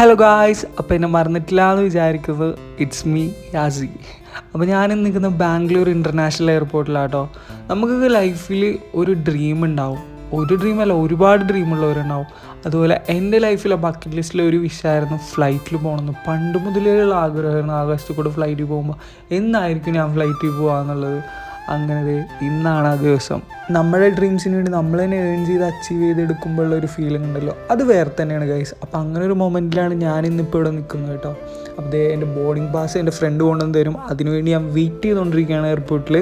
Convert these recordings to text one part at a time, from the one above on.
Hello guys അപ്പോൾ എന്നെ മറന്നിട്ടില്ല എന്ന് വിചാരിക്കുന്നത് ഇറ്റ്സ് മീ യാസി അപ്പോൾ ഞാൻ നിൽക്കുന്ന ബാംഗ്ലൂർ ഇന്റർനാഷണൽ എയർപോർട്ടിലാട്ടോ നമുക്ക് ലൈഫിൽ ഒരു ഡ്രീം ഉണ്ടാവും. ഒരു ഡ്രീമല്ല ഒരുപാട് ഡ്രീമുള്ളവരുണ്ടാവും അതുപോലെ എന്റെ ലൈഫിലെ ബക്കറ്റ് ലിസ്റ്റിലെ ഒരു വിഷയമായിരുന്നു ഫ്ലൈറ്റിൽ പോകണമെന്ന്. പണ്ട് മുതലേയുള്ള ആഗ്രഹമായിരുന്നു ആകാശത്ത് കൂടെ ഫ്ലൈറ്റിൽ പോകുമ്പോൾ എന്നായിരിക്കും ഞാൻ ഫ്ലൈറ്റിൽ പോകാന്നുള്ളത് അങ്ങനെ ഇന്നാണ് ആ ദിവസം. നമ്മുടെ ഡ്രീംസിന് വേണ്ടി നമ്മൾ തന്നെ ഏൺ ചെയ്ത് അച്ചീവ് ചെയ്തെടുക്കുമ്പോഴുള്ള ഒരു ഫീലിംഗ് ഉണ്ടല്ലോ. അത് വേറെ തന്നെയാണ് ഗൈസ് അപ്പോൾ അങ്ങനെ ഒരു മൊമെന്റിലാണ് ഞാൻ ഇന്നിപ്പോൾ ഇവിടെ നിൽക്കുന്നത് കേട്ടോ. അപ്പോൾ എന്റെ ബോർഡിംഗ് പാസ് എന്റെ ഫ്രണ്ട് കൊണ്ടുവന്ന് തരും. അതിനുവേണ്ടി ഞാൻ വെയിറ്റ് ചെയ്തുകൊണ്ടിരിക്കുകയാണ് എയർപോർട്ടിൽ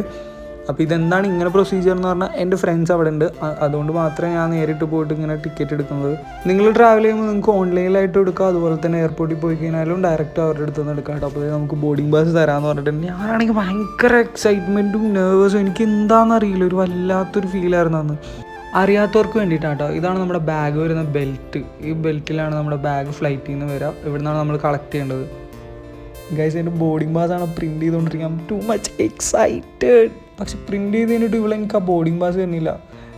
അപ്പോൾ ഇതെന്താണ് ഇങ്ങനെ പ്രൊസീജിയർ എന്ന് പറഞ്ഞാൽ എന്റെ ഫ്രണ്ട്സ് അവിടെ ഉണ്ട് അതുകൊണ്ട് മാത്രമേ ഞാൻ നേരിട്ട് പോയിട്ട് ഇങ്ങനെ ടിക്കറ്റ് എടുക്കുന്നത്. നിങ്ങൾ ട്രാവൽ ചെയ്യുമ്പോൾ നിങ്ങൾക്ക് ഓൺലൈനിലായിട്ട് എടുക്കാം അതുപോലെ തന്നെ എയർപോർട്ടിൽ പോയി കഴിഞ്ഞാലും ഡയറക്റ്റ് അവരുടെ അടുത്ത് നിന്ന് എടുക്കാം അപ്പോൾ നമുക്ക് ബോർഡിംഗ് പാസ് തരാമെന്ന് പറഞ്ഞിട്ട് ഞാനാണെങ്കിൽ ഭയങ്കര എക്സൈറ്റ്മെന്റും നെർവസും എനിക്ക് എന്താണെന്ന് അറിയില്ല ഒരു വല്ലാത്തൊരു ഫീലായിരുന്നു അന്ന്. അറിയാത്തവർക്ക് വേണ്ടിയിട്ടാണ് കേട്ടോ. ഇതാണ് നമ്മുടെ ബാഗ് വരുന്ന ബെൽറ്റ് ഈ ബെൽറ്റിലാണ് നമ്മുടെ ബാഗ് ഫ്ലൈറ്റിൽ നിന്ന് വരാം. ഇവിടെ നിന്നാണ് നമ്മൾ കളക്ട് ചെയ്യേണ്ടത്. ഗൈസ് എന്റെ ബോർഡിംഗ് പാസ് പ്രിന്റ് ചെയ്തുകൊണ്ടിരിക്കാം ടു മച്ച് എക്സൈറ്റഡ് പക്ഷെ പ്രിന്റ് ചെയ്ത് കഴിഞ്ഞിട്ട് ഇവളെ എനിക്ക് ആ ബോർഡിംഗ് പാസ് തരുന്നില്ല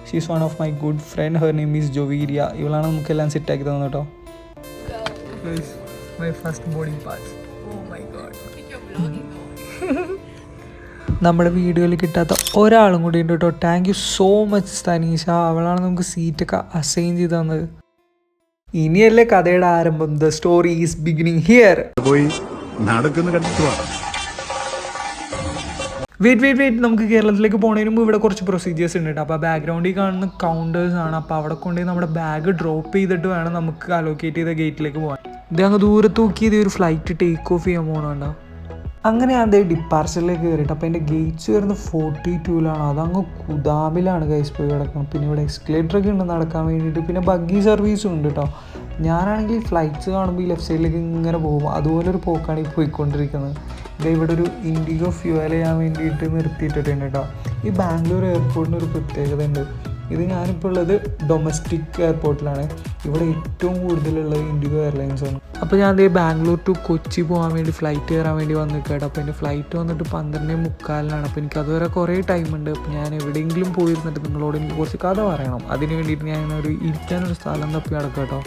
she's one of my good friend her name is Juwairiya ഇവളാണ് നമുക്കെല്ലാം സെറ്റ് ആക്കി തന്നത് കേട്ടോ. മൈ ഫസ്റ്റ് ബോർഡിംഗ് പാസ് നമ്മുടെ വീഡിയോയിൽ കിട്ടാത്ത ഒരാളും കൂടി ഉണ്ട് കേട്ടോ. Thank you so much Thanisha അവളാണ് നമുക്ക് സീറ്റൊക്കെ അസൈൻ ചെയ്ത് തന്നത്. ഇനിയല്ലേ കഥയുടെ ആരംഭം. The story is beginning here പോയി നടക്കുന്ന കണ്ടിട്ട് വെയിറ്റ് വെയിറ്റ് വെയിറ്റ് നമുക്ക് കേരളത്തിലേക്ക് പോകുന്നതിന് മുമ്പ് ഇവിടെ കുറച്ച് പ്രൊസീജിയേഴ്സ് ഉണ്ട് കേട്ടോ അപ്പോൾ ബാക്ക്ഗ്രൗണ്ടിൽ കാണുന്ന കൗണ്ടേഴ്സ് ആണ്. അപ്പോൾ അവിടെ കൊണ്ടുപോയി നമ്മുടെ ബാഗ് ഡ്രോപ്പ് ചെയ്തിട്ട് വേണം നമുക്ക് അലോക്കേറ്റ് ചെയ്ത ഗേറ്റിലേക്ക് പോകാൻ. ഇത് അങ്ങ് ദൂരത്ത് നോക്കിയത് ഒരു ഫ്ലൈറ്റ് ടേക്ക് ഓഫ് ചെയ്യാൻ പോകണുണ്ടോ അങ്ങനെ അത് ഡിപ്പാർച്ചറിലേക്ക് കയറിയിട്ട്. അപ്പോൾ എന്റെ ഗേറ്റ്സ് വരുന്നത് ഫോർട്ടി ടൂലാണ് അതങ്ങ് കുദാമിലാണ് കൈസ് പോയി കിടക്കണം പിന്നെ ഇവിടെ എക്സ്കലേറ്റർ ഒക്കെ ഉണ്ട് നടക്കാൻ വേണ്ടിയിട്ട്. പിന്നെ ബഗ്ഗി സർവീസും ഉണ്ട് കേട്ടോ ഞാനാണെങ്കിൽ ഫ്ലൈറ്റ്സ് കാണുമ്പോൾ ഈ ലെഫ്റ്റ് സൈഡിലേക്ക് ഇങ്ങനെ പോകും. അതുപോലെ ഒരു പോക്കാണ് ഈ പോയിക്കൊണ്ടിരിക്കുന്നത്. ഇവിടെ ഒരു ഇൻഡിഗോ ഫ്യൂവൽ ചെയ്യാൻ വേണ്ടിയിട്ട് നിർത്തിയിട്ടിട്ടുണ്ട് കേട്ടോ ഈ ബാംഗ്ലൂർ എയർപോർട്ടിന് ഒരു പ്രത്യേകത ഉണ്ട്. ഇത് ഞാനിപ്പോൾ ഉള്ളത് ഡൊമസ്റ്റിക് എയർപോർട്ടിലാണ് ഇവിടെ ഏറ്റവും കൂടുതലുള്ളത് ഇൻഡിഗോ എയർലൈൻസ് ആണ്. അപ്പോൾ ഞാൻ ദേ ബാംഗ്ലൂർ ടു കൊച്ചി പോകാൻ വേണ്ടി ഫ്ലൈറ്റ് കയറാൻ വേണ്ടി വന്നു കേട്ടോ അപ്പോൾ എന്റെ ഫ്ലൈറ്റ് വന്നിട്ട് പന്ത്രണ്ടേ മുക്കാലിനാണ്. അപ്പോൾ എനിക്ക് അതുവരെ കുറേ ടൈം ഉണ്ട്. അപ്പോൾ ഞാൻ എവിടെയെങ്കിലും പോയിരുന്നിട്ട് നിങ്ങളോട് എനിക്ക് കുറച്ച് കഥ പറയണം. അതിന് വേണ്ടിയിട്ട് ഞാൻ ഒരു ഇരിക്കാനൊരു സ്ഥലം തപ്പി നടക്കാം കേട്ടോ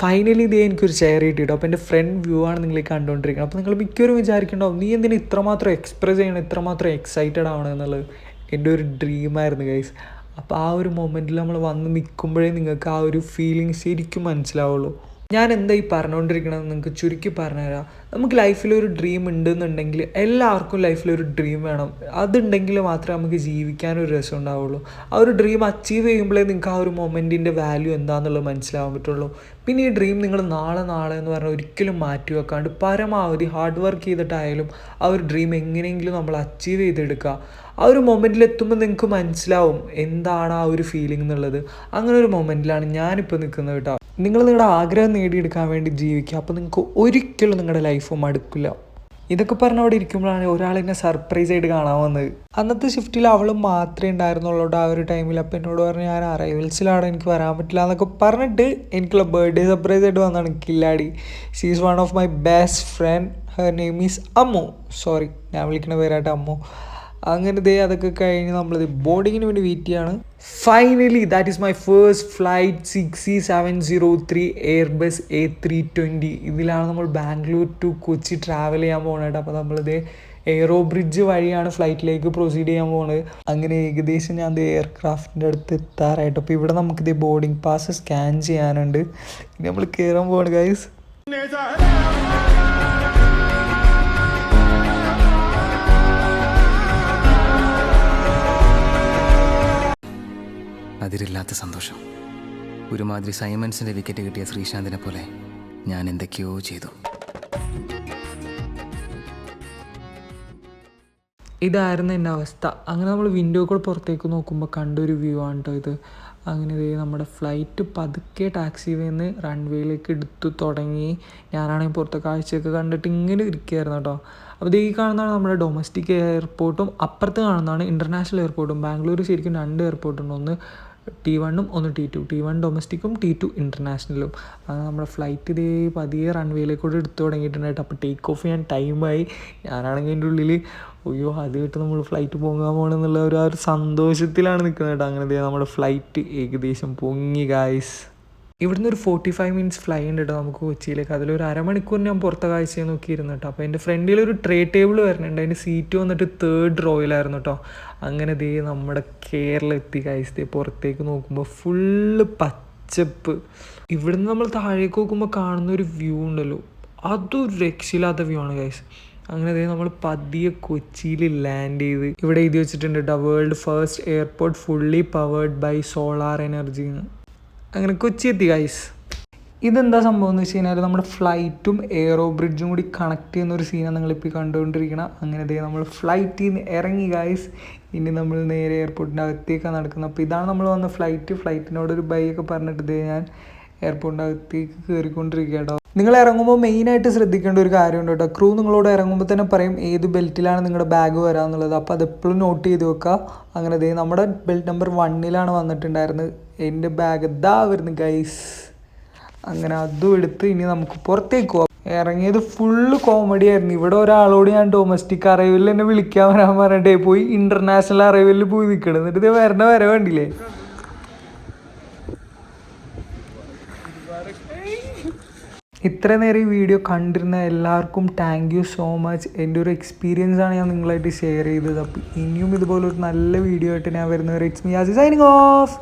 ഫൈനലി ഇതേ എനിക്കൊരു ചെയർ കിട്ടിയിട്ടോ. അപ്പോൾ എന്റെ ഫ്രണ്ട് വ്യൂ ആണ് നിങ്ങൾ കണ്ടുകൊണ്ടിരിക്കുന്നത് അപ്പോൾ നിങ്ങൾ മിക്കവരും വിചാരിക്കണ്ടാവും നീ എന്തിനാ ഇത്രമാത്രം എക്സ്പ്രസ് ചെയ്യണം? ഇത്രമാത്രം എക്സൈറ്റഡ് ആവണം? എന്നുള്ളത് എന്റെ ഒരു ഡ്രീമായിരുന്നു ഗൈസ് അപ്പോൾ ആ ഒരു മൊമെന്റിൽ നമ്മൾ വന്ന് നിൽക്കുമ്പോഴേ നിങ്ങൾക്ക് ആ ഒരു ഫീലിംഗ് ശരിക്കും മനസ്സിലാവുള്ളൂ. ഞാൻ എന്താ ഈ പറഞ്ഞുകൊണ്ടിരിക്കണമെന്ന് നിങ്ങൾക്ക് ചുരുക്കി പറഞ്ഞുതരാം. നമുക്ക് ലൈഫിൽ ഒരു ഡ്രീം ഉണ്ടെന്നുണ്ടെങ്കിൽ എല്ലാവർക്കും ലൈഫിലൊരു ഡ്രീം വേണം. അതുണ്ടെങ്കിൽ മാത്രമേ നമുക്ക് ജീവിക്കാനൊരു രസം ഉണ്ടാവുള്ളൂ ആ ഒരു ഡ്രീം അച്ചീവ് ചെയ്യുമ്പോഴേ നിങ്ങൾക്ക് ആ ഒരു മൊമെന്റിന്റെ വാല്യൂ എന്താണെന്നുള്ളത് മനസ്സിലാവാൻ പറ്റുള്ളൂ. പിന്നെ ഈ ഡ്രീം നിങ്ങൾ നാളെ നാളെ എന്ന് പറഞ്ഞാൽ ഒരിക്കലും മാറ്റി വെക്കാണ്ട് പരമാവധി ഹാർഡ് വർക്ക് ചെയ്തിട്ടായാലും ആ ഒരു ഡ്രീം എങ്ങനെയെങ്കിലും നമ്മൾ അച്ചീവ് ചെയ്തെടുക്കുക. ആ ഒരു മൊമെന്റിൽ എത്തുമ്പോൾ നിങ്ങൾക്ക് മനസ്സിലാവും എന്താണ് ആ ഒരു ഫീലിംഗ് എന്നുള്ളത്. അങ്ങനെ ഒരു മൊമെന്റിലാണ് ഞാനിപ്പോൾ നിൽക്കുന്നത് കേട്ടോ. നിങ്ങൾ നിങ്ങളുടെ ആഗ്രഹം നേടിയെടുക്കാൻ വേണ്ടി ജീവിക്കുക. അപ്പോൾ നിങ്ങൾക്ക് ഒരിക്കലും നിങ്ങളുടെ ലൈഫ് മടുക്കില്ല ഇതൊക്കെ പറഞ്ഞ അവിടെ ഇരിക്കുമ്പോഴാണ് ഒരാളെന്നെ സർപ്രൈസ് ആയിട്ട് കാണാൻ വന്നത്. അന്നത്തെ ഷിഫ്റ്റിൽ അവൾ മാത്രമേ ഉണ്ടായിരുന്നുള്ളൂ ആ ഒരു ടൈമിൽ അപ്പം എന്നോട് പറഞ്ഞു ഞാൻ അറൈവൽസിലാണ് എനിക്ക് വരാൻ പറ്റില്ല എന്നൊക്കെ പറഞ്ഞിട്ട് എനിക്കുള്ള ബർത്ത്ഡേ സർപ്രൈസ് ആയിട്ട് വന്നതാണ് കില്ലാടി. She is one of my best friend her name is Ammu sorry ഞാൻ വിളിക്കുന്ന പേരായിട്ട് അമ്മു. അങ്ങനെ ദേ അതൊക്കെ കഴിഞ്ഞ് നമ്മളിത് ബോർഡിങ്ങിന് വേണ്ടി വെയിറ്റ് ചെയ്യാണ്. Finally that is my first flight six C seven zero three airbus A three twenty ഇതിലാണ് നമ്മൾ ബാംഗ്ലൂർ ടു കൊച്ചി ട്രാവൽ ചെയ്യാൻ പോകുന്നത് അപ്പോൾ നമ്മളിത് എയറോ ബ്രിഡ്ജ് വഴിയാണ് ഫ്ലൈറ്റിലേക്ക് പ്രൊസീഡ് ചെയ്യാൻ പോകുന്നത് അങ്ങനെ ഏകദേശം ഞാൻ ദേ എയർക്രാഫ്റ്റിന്റെ അടുത്ത് എത്താറായിട്ട്. അപ്പോൾ ഇവിടെ നമുക്കിത് ബോർഡിംഗ് പാസ് സ്കാൻ ചെയ്യാനുണ്ട്. ഇനി നമ്മൾ കയറാൻ പോവാണ് ഗൈസ് അതിരില്ലാത്ത സന്തോഷം. ഒരുമാതിരി സൈമൺസിന്റെ വിക്കറ്റ് കിട്ടിയ ശ്രീശാന്തിനെ പോലെ ഞാൻ എന്തൊക്കെയോ ചെയ്തു. ഇതായിരുന്നു എന്റെ അവസ്ഥ. അങ്ങനെ നമ്മൾ വിൻഡോ കൂടെ പുറത്തേക്ക് നോക്കുമ്പോൾ കണ്ടൊരു വ്യൂ ആണ് കേട്ടോ ഇത്. അങ്ങനെ ഇതേ നമ്മുടെ ഫ്ലൈറ്റ് പതുക്കെ ടാക്സി വേന്ന് റൺവേയിലേക്ക് എടുത്തു തുടങ്ങി. ഞാനാണെങ്കിൽ പുറത്തെ കാഴ്ചയൊക്കെ കണ്ടിട്ട് ഇങ്ങനെ ഇരിക്കുകയായിരുന്നു കേട്ടോ അപ്പോൾ ഈ കാണുന്നതാണ് നമ്മുടെ ഡൊമസ്റ്റിക് എയർപോർട്ടും അപ്പുറത്ത് കാണുന്നതാണ് ഇന്റർനാഷണൽ എയർപോർട്ടും ബാംഗ്ലൂർ ശരിക്കും രണ്ട് എയർപോർട്ടുണ്ട് ഒന്ന് ടി വണ്ണും ഒന്ന് ടി ടു ടി വൺ ഡൊമസ്റ്റിക്കും ടി ടു ഇന്റർനാഷണലും അത് നമ്മുടെ ഫ്ലൈറ്റ് ഇതേ പതിയെ റൺവേയിലേക്കൂടെ എടുത്തു തുടങ്ങിയിട്ടുണ്ടായിട്ട്. അപ്പോൾ ടേക്ക് ഓഫ് ചെയ്യാൻ ടൈമായി ഞാനാണെങ്കിൽ എന്റെ ഉള്ളിൽ അയ്യോ കേട്ട് നമ്മൾ ഫ്ലൈറ്റ് പൊങ്ങാൻ പോകണമെന്നുള്ള ഒരു ആ ഒരു സന്തോഷത്തിലാണ് നിൽക്കുന്നത് കേട്ടോ അങ്ങനെ നമ്മുടെ ഫ്ലൈറ്റ് ഏകദേശം പൊങ്ങി ഗായ്സ് ഇവിടുന്ന് ഒരു ഫോർട്ടി ഫൈവ് മിനിറ്റ്സ് ഫ്ലൈ ഉണ്ട് കേട്ടോ നമുക്ക് കൊച്ചിയിലേക്ക്. അതിലൊരു അരമണിക്കൂർ ഞാൻ പുറത്തെ കാഴ്ച നോക്കിയിരുന്നു കേട്ടോ അപ്പോൾ എന്റെ ഫ്രണ്ടിൽ ഒരു ട്രേ ടേബിൾ വരുന്നുണ്ട്. അതിന്റെ സീറ്റ് വന്നിട്ട് തേർഡ് റോയിലായിരുന്നു കേട്ടോ അങ്ങനെ ദേ നമ്മുടെ കേരളം എത്തി കാഴ്ച പുറത്തേക്ക് നോക്കുമ്പോൾ ഫുള്ള് പച്ചപ്പ്. ഇവിടുന്ന് നമ്മൾ താഴേക്ക് നോക്കുമ്പോൾ കാണുന്ന ഒരു വ്യൂ ഉണ്ടല്ലോ. അതൊരു രക്ഷയില്ലാത്ത വ്യൂ ആണ് ഗൈസ് അങ്ങനെ ദേ നമ്മൾ പതിയെ കൊച്ചിയിൽ ലാൻഡ് ചെയ്ത് ഇവിടെ എഴുതി വെച്ചിട്ടുണ്ട് കേട്ടോ world first airport fully powered by solar energy അങ്ങനെ കൊച്ചി എത്തി ഗൈസ് ഇതെന്താ സംഭവം എന്ന് വെച്ച് കഴിഞ്ഞാൽ നമ്മുടെ ഫ്ലൈറ്റും എയറോ ബ്രിഡ്ജും കൂടി കണക്ട് ചെയ്യുന്ന ഒരു സീനാണ് നിങ്ങളിപ്പോൾ കണ്ടുകൊണ്ടിരിക്കണം. അങ്ങനെ ദേ നമ്മൾ ഫ്ലൈറ്റിൽ നിന്ന് ഇറങ്ങി ഗൈസ് ഇനി നമ്മൾ നേരെ എയർപോർട്ടിന്റെ അകത്തേക്കാണ് നടക്കുന്നത്. അപ്പോൾ ഇതാണ് നമ്മൾ വന്ന ഫ്ലൈറ്റ് ഫ്ലൈറ്റിനോട് ഒരു ബൈ ഒക്കെ പറഞ്ഞിട്ട് ഞാൻ എയർപോർട്ടിന്റെ അകത്തേക്ക് കയറിക്കൊണ്ടിരിക്കുക കേട്ടോ നിങ്ങൾ ഇറങ്ങുമ്പോൾ മെയിനായിട്ട് ശ്രദ്ധിക്കേണ്ട ഒരു കാര്യമുണ്ട് കേട്ടോ. ക്രൂ നിങ്ങളോട് ഇറങ്ങുമ്പോൾ തന്നെ പറയും ഏത് ബെൽറ്റിലാണ് നിങ്ങളുടെ ബാഗ് വരാമെന്നുള്ളത് അപ്പോൾ അതെപ്പോഴും നോട്ട് ചെയ്ത് വെക്കുക. അങ്ങനെ ദേ നമ്മുടെ ബെൽറ്റ് നമ്പർ വണ്ണിലാണ് വന്നിട്ടുണ്ടായിരുന്നത്. എന്റെ ബാഗ് ഇതാ വരുന്നു ഗൈസ് അങ്ങനെ അതും എടുത്ത് ഇനി നമുക്ക് പുറത്തേക്ക് പോവാം. ഇറങ്ങിയത് ഫുള്ള് കോമഡി ആയിരുന്നു. ഇവിടെ ഒരാളോട് ഞാൻ ഡൊമസ്റ്റിക് അറൈവലിൽ എന്നെ വിളിക്കാൻ വരാൻ പറഞ്ഞിട്ടേ പോയി. ഇന്റർനാഷണൽ അറൈവലിൽ പോയി നിൽക്കണം. എന്നിട്ട് ഇത് വരണ വരെ വേണ്ടില്ലേ ഇത്ര നേരം ഈ വീഡിയോ കണ്ടിരുന്ന എല്ലാവർക്കും താങ്ക് യു സോ മച്ച് എന്റെ ഒരു എക്സ്പീരിയൻസ് ആണ് ഞാൻ നിങ്ങളായിട്ട് ഷെയർ ചെയ്തത്. അപ്പോൾ ഇനിയും ഇതുപോലെ ഒരു നല്ല വീഡിയോ ആയിട്ട് ഞാൻ വരുന്നവരെ it's me as signing off